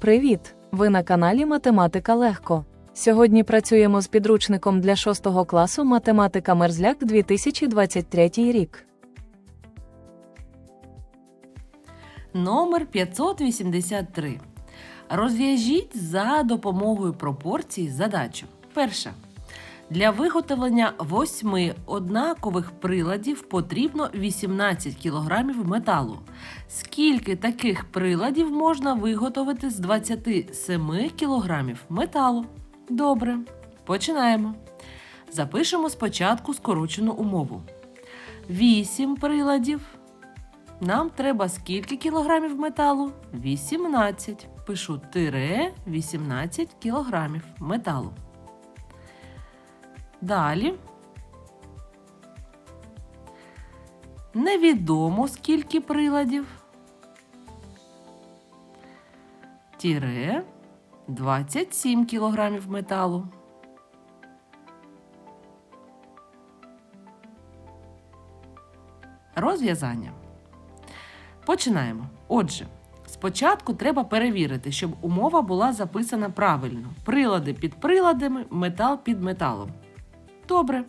Привіт! Ви на каналі Математика Легко. Сьогодні працюємо з підручником для 6 класу Математика Мерзляк 2023 рік. Номер 583. Розв'яжіть за допомогою пропорцій задачу. Перша. Для виготовлення восьми однакових приладів потрібно 18 кг металу. Скільки таких приладів можна виготовити з 27 кг металу? Добре. Починаємо. Запишемо спочатку скорочену умову. 8 приладів нам треба скільки кілограмів металу? 18. Пишу тире 18 кілограмів металу. Далі. Невідомо скільки приладів. Тіре 27 кілограмів металу. Розв'язання. Починаємо. Отже, спочатку треба перевірити, щоб умова була записана правильно. Прилади під приладами, метал під металом. Добре.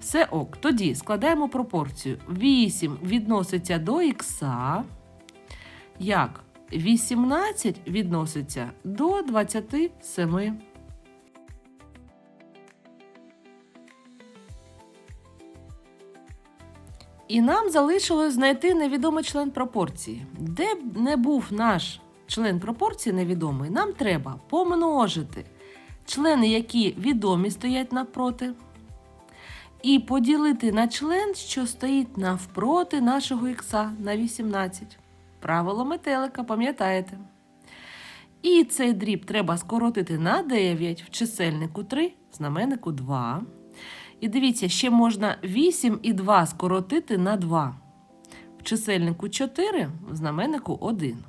Все ок. Тоді складаємо пропорцію. 8 відноситься до х, як 18 відноситься до 27. І нам залишилось знайти невідомий член пропорції. Де б не був наш член пропорції невідомий, нам треба помножити члени, які відомі стоять навпроти, і поділити на член, що стоїть навпроти нашого х на 18. Правило метелика, пам'ятаєте? І цей дріб треба скоротити на 9 в чисельнику 3, в знаменнику 2. І дивіться, ще можна 8 і 2 скоротити на 2. В чисельнику 4, в знаменнику 1.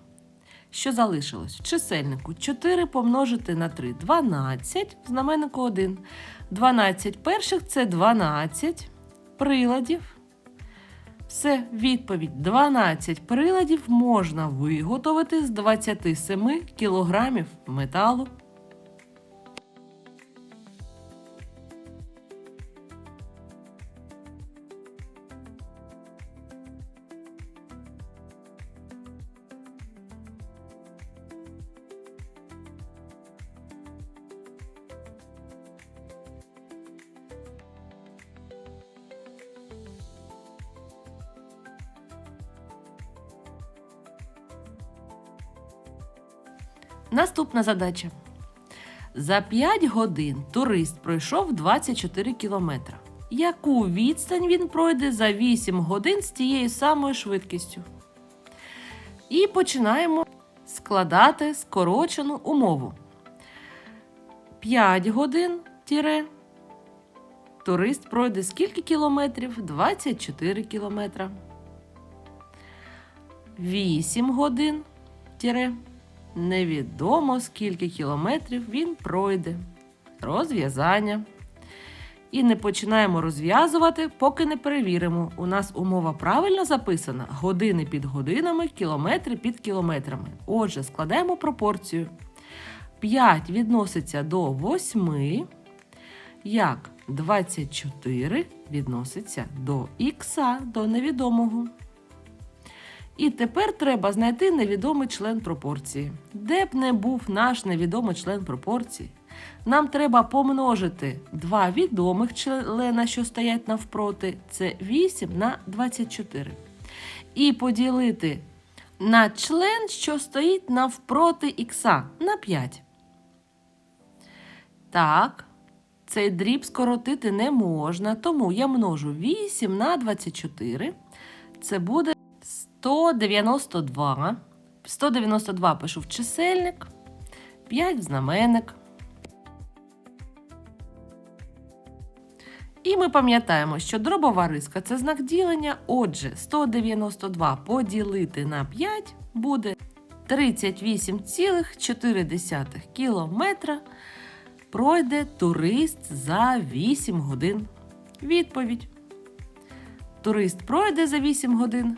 Що залишилось? В чисельнику 4 помножити на 3 12, в знаменнику 1. 12 перших це 12 приладів. Все, відповідь: 12 приладів можна виготовити з 27 кілограмів металу. Наступна задача. За 5 годин турист пройшов 24 кілометра. Яку відстань він пройде за 8 годин з тією самою швидкістю? І починаємо складати скорочену умову. 5 годин тіре. Турист пройде скільки кілометрів? 24 кілометра. 8 годин тіре. Невідомо скільки кілометрів він пройде. Розв'язання. І не починаємо розв'язувати, поки не перевіримо. У нас умова правильно записана: години під годинами, кілометри під кілометрами. Отже, складаємо пропорцію. 5 відноситься до 8, як 24 відноситься до х, до невідомого. І тепер треба знайти невідомий член пропорції. Де б не був наш невідомий член пропорції, нам треба помножити два відомих члена, що стоять навпроти, це 8 на 24. І поділити на член, що стоїть навпроти х на 5. Так, цей дріб скоротити не можна, тому я множу 8 на 24. Це буде 192. 192 пишу в чисельник, 5 в знаменник. І ми пам'ятаємо, що дробова риска це знак ділення. Отже, 192 поділити на 5 буде 38,4 кілометра. Пройде турист за 8 годин. Відповідь. Турист пройде за 8 годин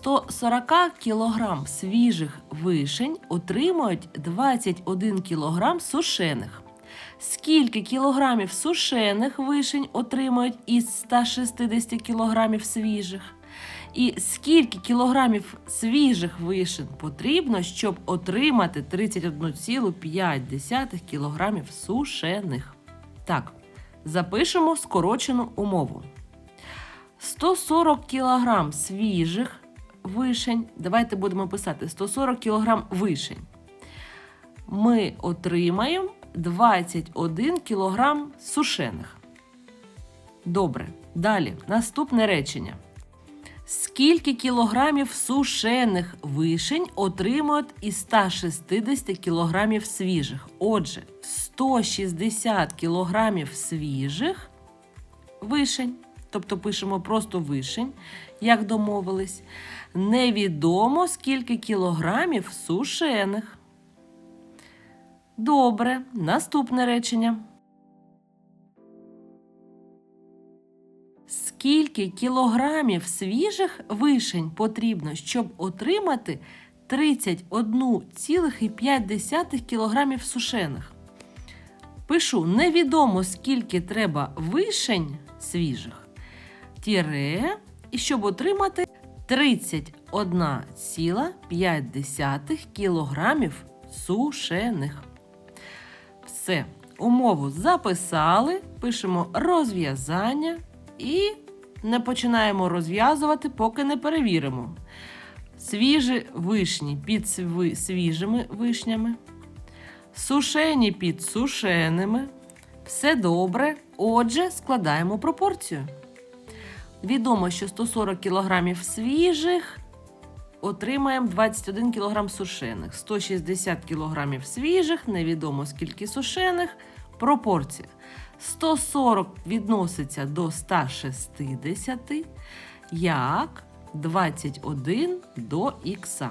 140 кг свіжих вишень отримують 21 кг сушених. Скільки кілограмів сушених вишень отримують із 160 кілограмів свіжих? І скільки кілограмів свіжих вишень потрібно, щоб отримати 31,5 кілограмів сушених? Так, запишемо скорочену умову. 140 кг свіжих вишень. Давайте будемо писати 140 кг вишень. Ми отримаємо 21 кг сушених. Добре. Далі, наступне речення. Скільки кілограмів сушених вишень отримують із 160 кілограмів свіжих? Отже, 160 кілограмів свіжих вишень. Тобто пишемо просто вишень, як домовились. Невідомо скільки кілограмів сушених. Добре, наступне речення. Скільки кілограмів свіжих вишень потрібно, щоб отримати 31,5 кілограмів сушених? Пишу невідомо скільки треба вишень свіжих, тіре, і щоб отримати 31,5 кілограмів сушених. Все, умову записали, пишемо розв'язання і не починаємо розв'язувати, поки не перевіримо. Свіжі вишні під свіжими вишнями, сушені під сушеними. Все добре. Отже, складаємо пропорцію. Відомо, що 140 кг свіжих отримаємо 21 кг сушених. 160 кг свіжих, невідомо скільки сушених. Пропорція. 140 відноситься до 160, як 21 до х.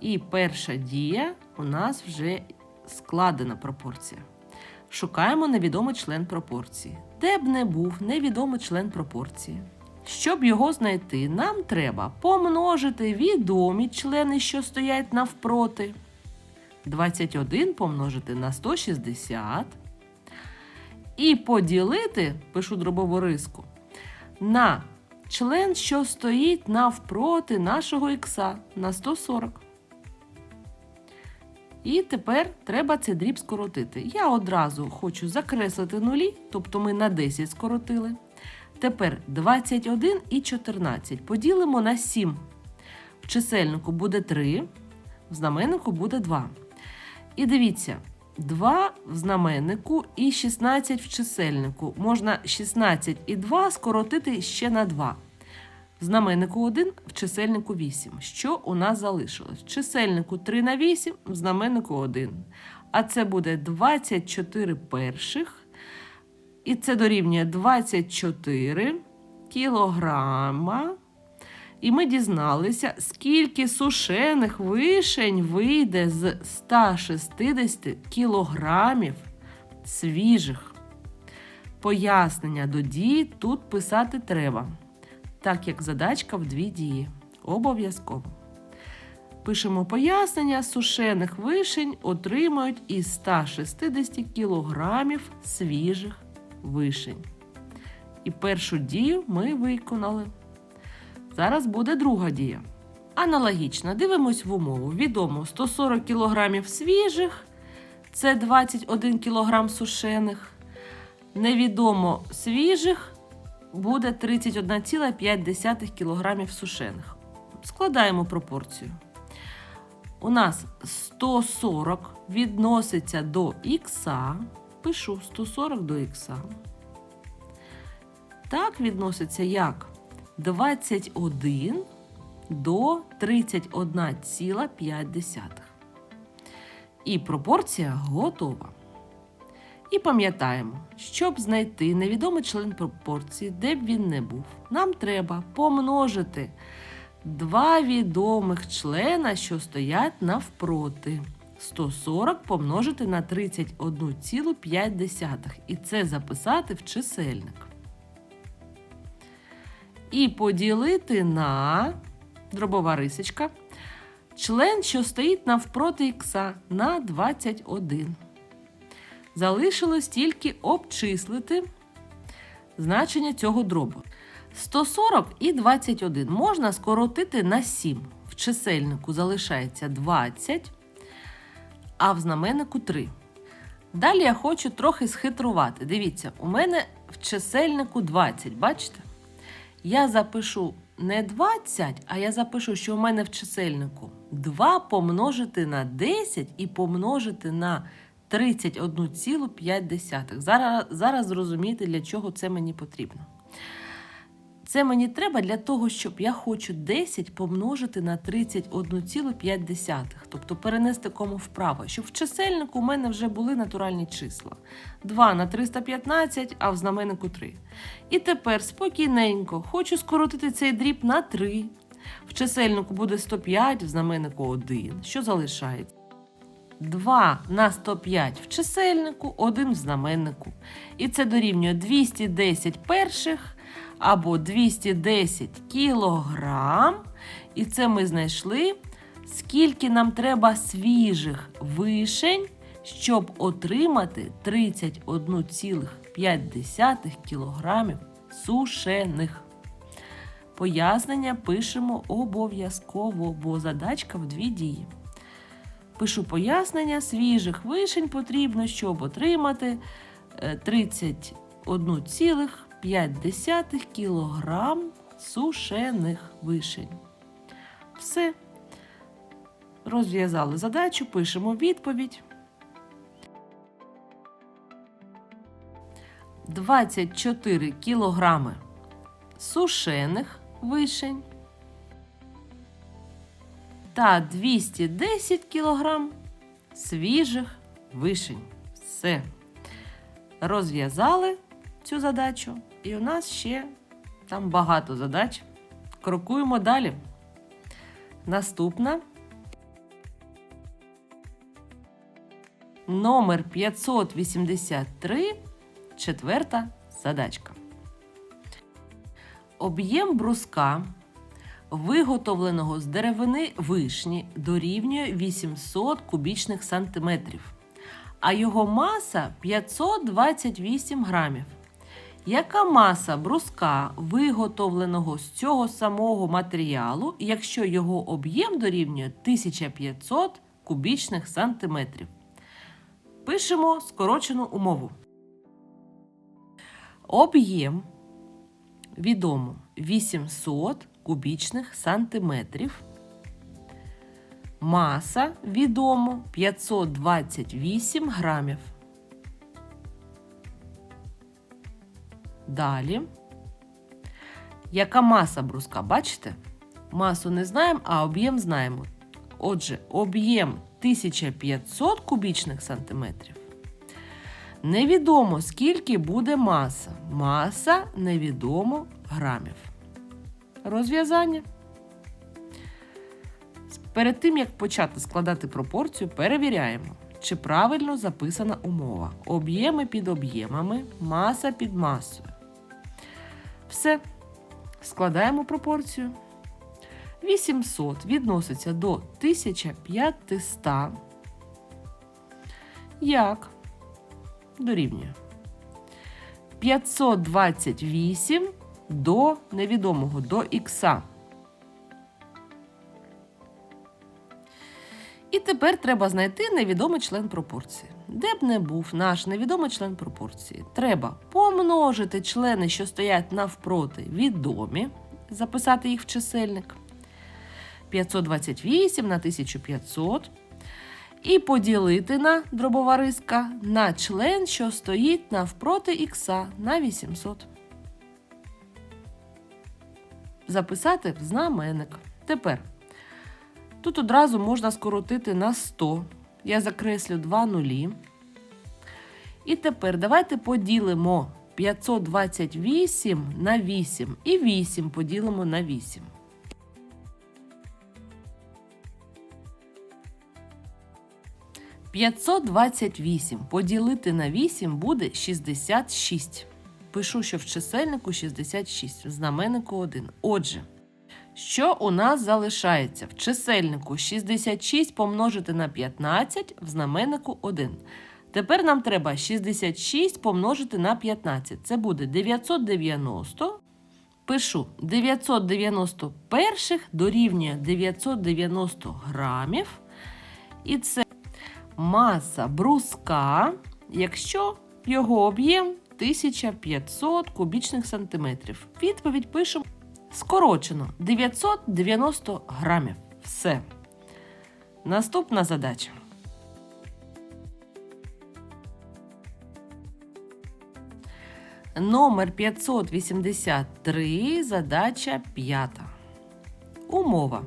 І перша дія у нас вже складена пропорція. Шукаємо невідомий член пропорції. Де б не був невідомий член пропорції. Щоб його знайти, нам треба помножити відомі члени, що стоять навпроти. 21 помножити на 160. І поділити, пишу дробову риску, на член, що стоїть навпроти нашого х на 140. І тепер треба цей дріб скоротити. Я одразу хочу закреслити нулі, тобто ми на 10 скоротили. Тепер 21 і 14 поділимо на 7. В чисельнику буде 3, в знаменнику буде 2. І дивіться, 2 в знаменнику і 16 в чисельнику. Можна 16 і 2 скоротити ще на 2. Знаменнику 1, в чисельнику 8. Що у нас залишилось? В чисельнику 3 на 8, в знаменнику 1. А це буде 24 перших. І це дорівнює 24 кілограма. І ми дізналися, скільки сушених вишень вийде з 160 кілограмів свіжих. Пояснення до дії тут писати треба, так як задачка в дві дії. Обов'язково. Пишемо пояснення, сушених вишень отримають із 160 кілограмів свіжих вишень. І першу дію ми виконали. Зараз буде друга дія. Аналогічно, дивимось в умову. Відомо 140 кг свіжих, це 21 кг сушених. Невідомо свіжих буде 31,5 кг сушених. Складаємо пропорцію. У нас 140 відноситься до х. Пишу 140 до х. Так відноситься як 21 до 31,5. І пропорція готова. І пам'ятаємо, щоб знайти невідомий член пропорції, де б він не був, нам треба помножити два відомих члена, що стоять навпроти. 140 помножити на 31,5 і це записати в чисельник. І поділити на дробова рисочка член, що стоїть навпроти х на 21. Залишилось тільки обчислити значення цього дробу. 140 і 21 можна скоротити на 7. В чисельнику залишається 20, а в знаменнику 3. Далі я хочу трохи схитрувати. Дивіться, у мене в чисельнику 20, бачите? Я запишу не 20, а я запишу, що у мене в чисельнику 2 помножити на 10 і помножити на 31,5. Зараз, зараз зрозумієте, для чого це мені потрібно. Це мені треба для того, щоб я хочу 10 помножити на 31,5, тобто перенести кому вправо, щоб в чисельнику у мене вже були натуральні числа. 2 на 315, а в знаменнику 3. І тепер спокійненько хочу скоротити цей дріб на 3. В чисельнику буде 105, в знаменнику 1. Що залишається? 2 на 105 в чисельнику, 1 в знаменнику. І це дорівнює 210 перших або 210 кілограм. І це ми знайшли, скільки нам треба свіжих вишень, щоб отримати 31,5 кілограмів сушених. Пояснення пишемо обов'язково, бо задачка в дві дії. Пишу пояснення, свіжих вишень потрібно, щоб отримати е, 31,5 кілограм сушених вишень. Все. Розв'язали задачу, пишемо відповідь. 24 кілограми сушених вишень та 210 кілограм свіжих вишень. Все. Розв'язали цю задачу, і у нас ще там багато задач. Крокуємо далі. Наступна. Номер 583, четверта задачка. Об'єм бруска, виготовленого з деревини вишні, дорівнює 800 кубічних сантиметрів, а його маса 528 грамів. Яка маса бруска, виготовленого з цього самого матеріалу, якщо його об'єм дорівнює 1500 кубічних сантиметрів? Пишемо скорочену умову. Об'єм відомо 800 кубічних сантиметрів. Маса відомо 528 грамів. Далі. Яка маса бруска? Бачите? Масу не знаємо, а об'єм знаємо. Отже, об'єм 1500 кубічних сантиметрів. Невідомо, скільки буде маса. Маса невідомо грамів. Розв'язання. Перед тим, як почати складати пропорцію, перевіряємо, чи правильно записана умова. Об'єми під об'ємами, маса під масою. Все. Складаємо пропорцію. 800 відноситься до 1500. Як? Дорівнює. 528 до невідомого до х. І тепер треба знайти невідомий член пропорції. Де б не був наш невідомий член пропорції, треба помножити члени, що стоять навпроти відомі, записати їх в чисельник. 528 на 1500. І поділити на дробова риска на член, що стоїть навпроти х на 800. Записати в знаменник. Тепер тут одразу можна скоротити на 100. Я закреслю два нулі. І тепер давайте поділимо 528 на 8 і 8 поділимо на 8. 528 поділити на 8 буде 66. Пишу, що в чисельнику 66, в знаменнику 1. Отже, що у нас залишається? В чисельнику 66 помножити на 15, в знаменнику 1. Тепер нам треба 66 помножити на 15. Це буде 990. Пишу 990 перших дорівнює 990 грамів. І це маса бруска, якщо його об'єм 1500 кубічних сантиметрів. Відповідь пишемо скорочено 990 грамів. Все. Наступна задача. Номер 583, задача 5. Умова.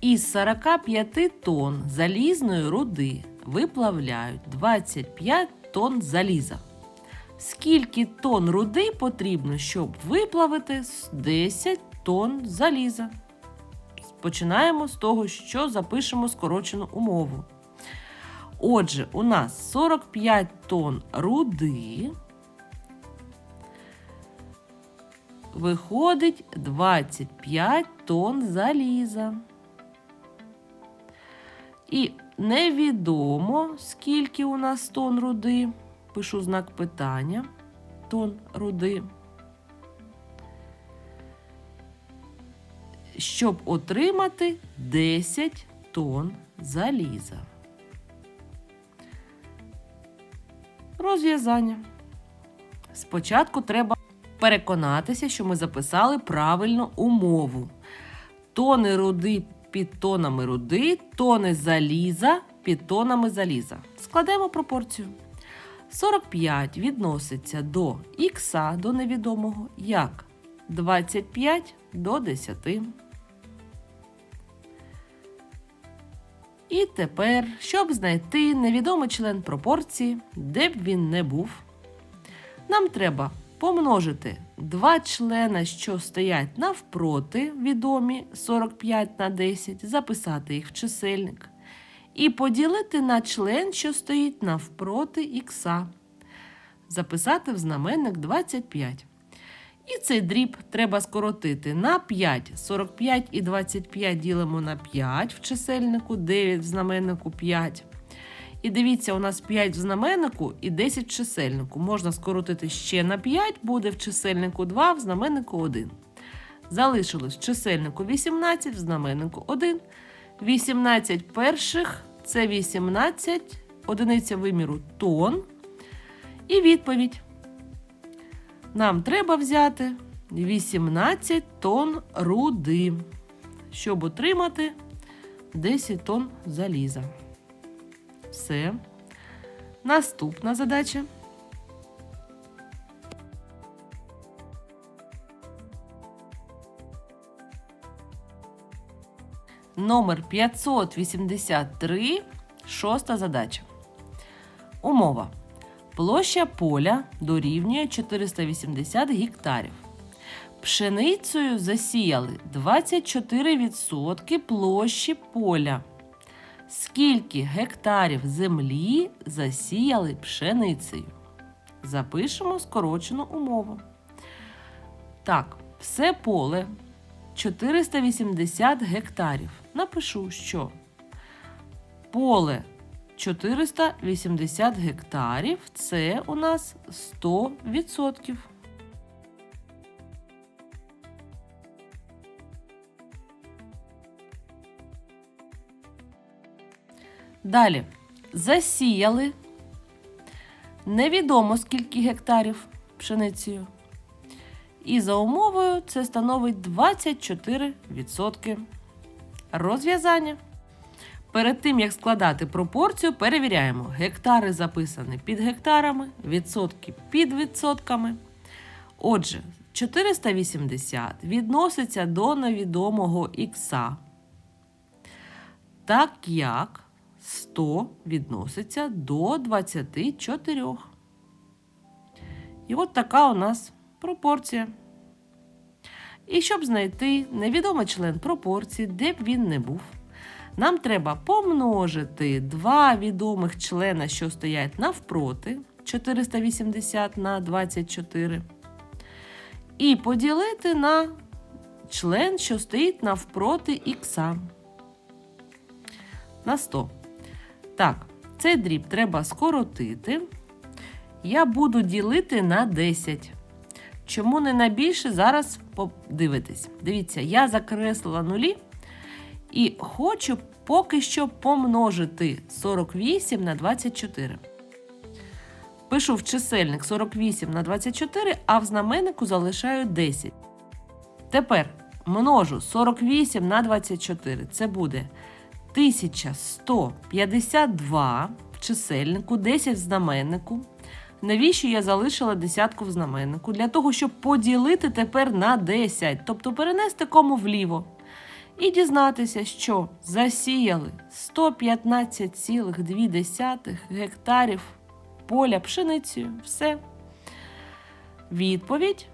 Із 45 тонн залізної руди виплавляють 25 тонн заліза. Скільки тонн руди потрібно, щоб виплавити 10 тонн заліза? Починаємо з того, що запишемо скорочену умову. Отже, у нас 45 тонн руди. Виходить 25 тонн заліза. І невідомо, скільки у нас тонн руди. Пишу знак питання. Тонн руди. Щоб отримати 10 тонн заліза. Розв'язання. Спочатку треба переконатися, що ми записали правильно умову. Тони руди під тонами руди, тони заліза під тонами заліза. Складемо пропорцію. 45 відноситься до х до невідомого як 25 до 10. І тепер, щоб знайти невідомий член пропорції, де б він не був, нам треба помножити два члена, що стоять навпроти, відомі 45 на 10, записати їх в чисельник, і поділити на член, що стоїть навпроти ікса, записати в знаменник 25. І цей дріб треба скоротити на 5. 45 і 25 ділимо на 5 в чисельнику, 9 в знаменнику 5. І дивіться, у нас 5 в знаменнику і 10 в чисельнику. Можна скоротити ще на 5, буде в чисельнику 2, в знаменнику 1. Залишилось в чисельнику 18, в знаменнику 1. 18 перших це 18, одиниця виміру тонн. І відповідь. Нам треба взяти 18 тонн руди, щоб отримати 10 тонн заліза. Все. Наступна задача. Номер 583. Шоста задача. Умова. Площа поля дорівнює 480 гектарів. Пшеницею засіяли 24% площі поля. Скільки гектарів землі засіяли пшеницею? Запишемо скорочену умову. Так, все поле 480 гектарів. Напишу, що поле 480 гектарів це у нас 100%. Далі засіяли невідомо скільки гектарів пшеницею. І за умовою це становить 24%. Розв'язання. Перед тим, як складати пропорцію, перевіряємо. Гектари записані під гектарами, відсотки під відсотками. Отже, 480 відноситься до невідомого х, так як 100 відноситься до 24. І от така у нас пропорція. І щоб знайти невідомий член пропорції, де б він не був, Нам треба помножити два відомих члена, що стоять навпроти 480 на 24, і поділити на член, що стоїть навпроти х на 100. Так, цей дріб треба скоротити. Я буду ділити на 10. Чому не на більше, зараз подивитесь. Дивіться, я закреслила нулі і хочу поки що помножити 48 на 24. Пишу в чисельник 48 на 24, а в знаменнику залишаю 10. Тепер множу 48 на 24. Це буде 1152 в чисельнику, 10 в знаменнику. Навіщо я залишила десятку в знаменнику? Для того, щоб поділити тепер на 10, тобто перенести кому вліво. І дізнатися, що засіяли 115,2 гектарів поля пшеницею. Все. Відповідь.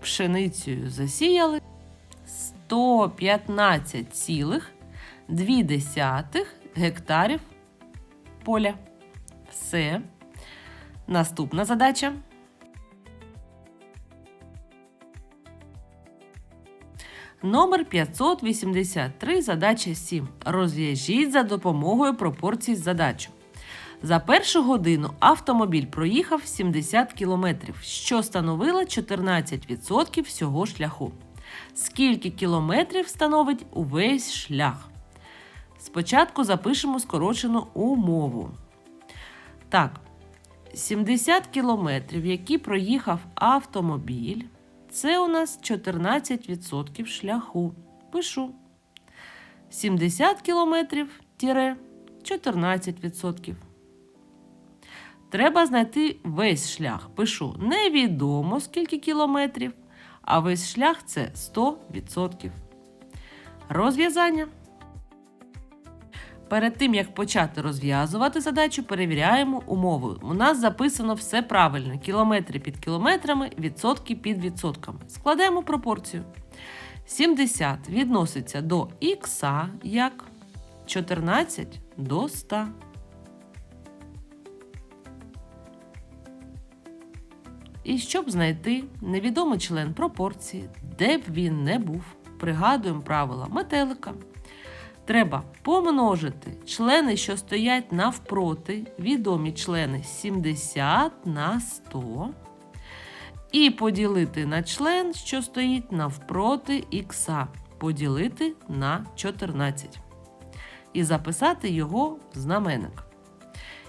Пшеницею засіяли 115,2 гектарів поля. Все. Наступна задача. Номер 583, задача 7. Розв'яжіть за допомогою пропорцій задачу. За першу годину автомобіль проїхав 70 км, що становило 14% всього шляху. Скільки кілометрів становить увесь шлях? Спочатку запишемо скорочену умову. Так, 70 кілометрів, які проїхав автомобіль, це у нас 14% шляху. Пишу. 70 кілометрів тире 14%. Треба знайти весь шлях. Пишу невідомо скільки кілометрів, а весь шлях це 100%. Розв'язання. Перед тим, як почати розв'язувати задачу, перевіряємо умови. У нас записано все правильно: кілометри під кілометрами, відсотки під відсотками. Складаємо пропорцію. 70 відноситься до х як 14 до 100. І щоб знайти невідомий член пропорції, де б він не був, пригадуємо правила метелика. Треба помножити члени, що стоять навпроти, відомі члени 70 на 100, і поділити на член, що стоїть навпроти х, поділити на 14. І записати його в знаменник.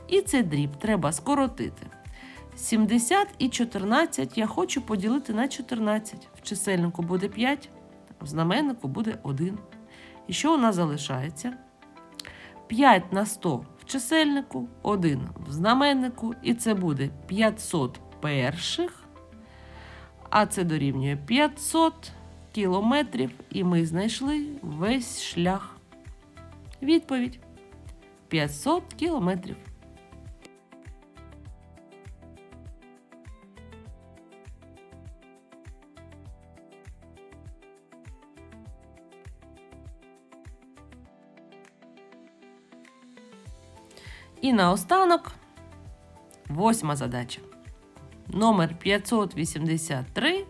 І цей дріб треба скоротити. 70 і 14 я хочу поділити на 14. В чисельнику буде 5, в знаменнику буде 1. І що у нас залишається? 5 на 100 в чисельнику, 1 в знаменнику, і це буде 500 перших, а це дорівнює 500 кілометрів, і ми знайшли весь шлях. Відповідь 500 кілометрів. І наостанок восьма задача. Номер 583,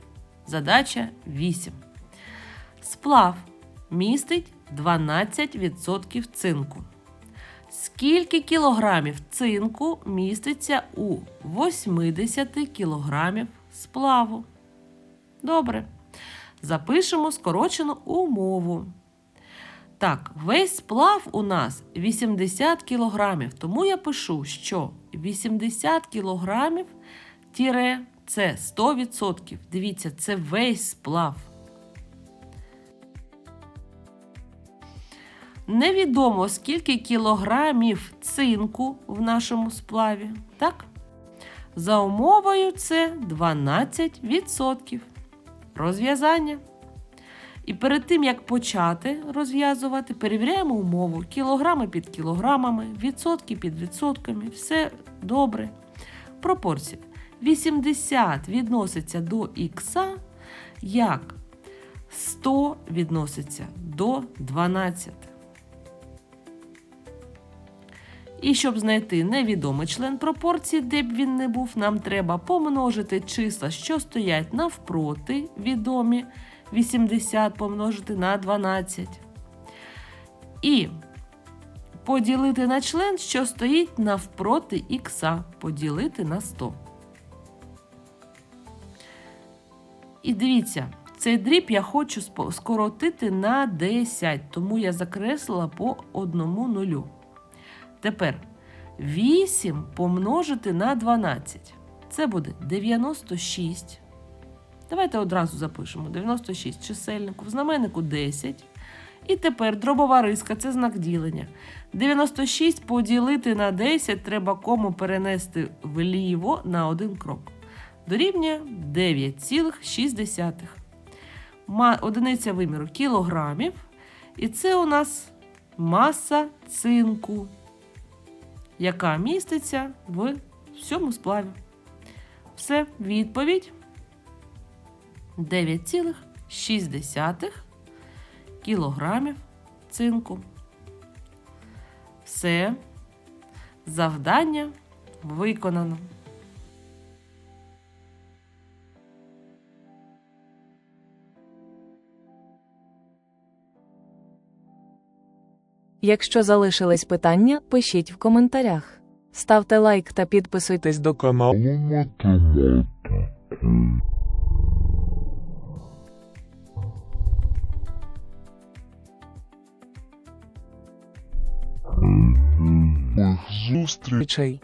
задача 8. Сплав містить 12% цинку. Скільки кілограмів цинку міститься у 80 кілограмів сплаву? Добре. Запишемо скорочену умову. Так, весь сплав у нас 80 кілограмів, тому я пишу, що 80 кілограмів тіре це 100%. Дивіться, це весь сплав. Невідомо, скільки кілограмів цинку в нашому сплаві. Так? За умовою це 12%. Розв'язання. І перед тим, як почати розв'язувати, перевіряємо умову. Кілограми під кілограмами, відсотки під відсотками, все добре. Пропорція. 80 відноситься до х, як 100 відноситься до 12. І щоб знайти невідомий член пропорції, де б він не був, нам треба помножити числа, що стоять навпроти відомі 80 помножити на 12. І поділити на член, що стоїть навпроти х, поділити на 100. І дивіться, цей дріб я хочу скоротити на 10, тому я закреслила по одному нулю. Тепер 8 помножити на 12. Це буде 96. Давайте одразу запишемо 96 чисельнику, в знаменнику 10. І тепер дробова риска це знак ділення. 96 поділити на 10 треба кому перенести вліво на один крок. Дорівнює 9,6. Ма- Одиниця виміру кілограмів. І це у нас маса цинку, яка міститься в всьому сплаві. Все, відповідь 9,6 кілограмів цинку. Все, завдання виконано. Якщо залишились питання, пишіть в коментарях. Ставте лайк та підписуйтесь до каналу Нових зустрічей!